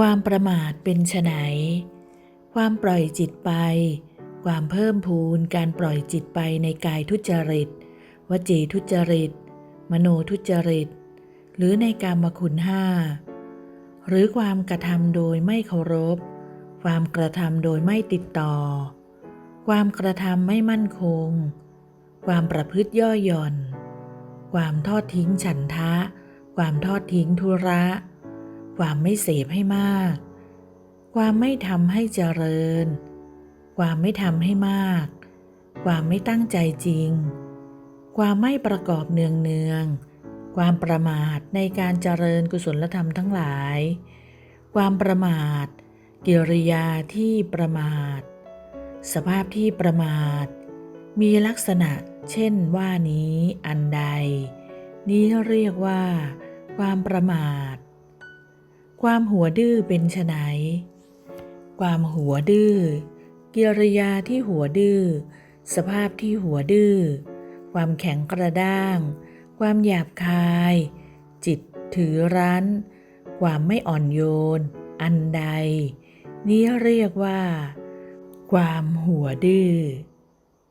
ความประมาทเป็นไฉนความปล่อยจิตไป ความเพิ่มพูนการปล่อยจิตไปในกายทุจริต วจีทุจริต มโนทุจริต หรือในกามคุณห้า หรือความกระทำโดยไม่เคารพ ความกระทำโดยไม่ติดต่อ ความกระทำไม่มั่นคง ความประพฤติย่อหย่อน ความทอดทิ้งฉันทะ ความทอดทิ้งธุระ ความไม่เสพให้มาก ความไม่ทำให้เจริญ ความไม่ทำให้มาก ความไม่ตั้งใจจริง ความไม่ประกอบเนืองเนืองความประมาทในการเจริญกุศลธรรมทั้งหลาย ความประมาท กิริยาที่ประมาท สภาพที่ประมาท มีลักษณะเช่นว่านี้อันใด นี้เรียกว่า ความประมาท ความหัวดื้อเป็นไฉนความหัวดื้อกิริยาที่หัวดื้อ สภาพที่หัวดื้อ ความแข็งกระด้าง ความหยาบคาย จิตถือรั้น ความไม่อ่อนโยน อันใด นี้เรียกว่า ความหัวดื้อ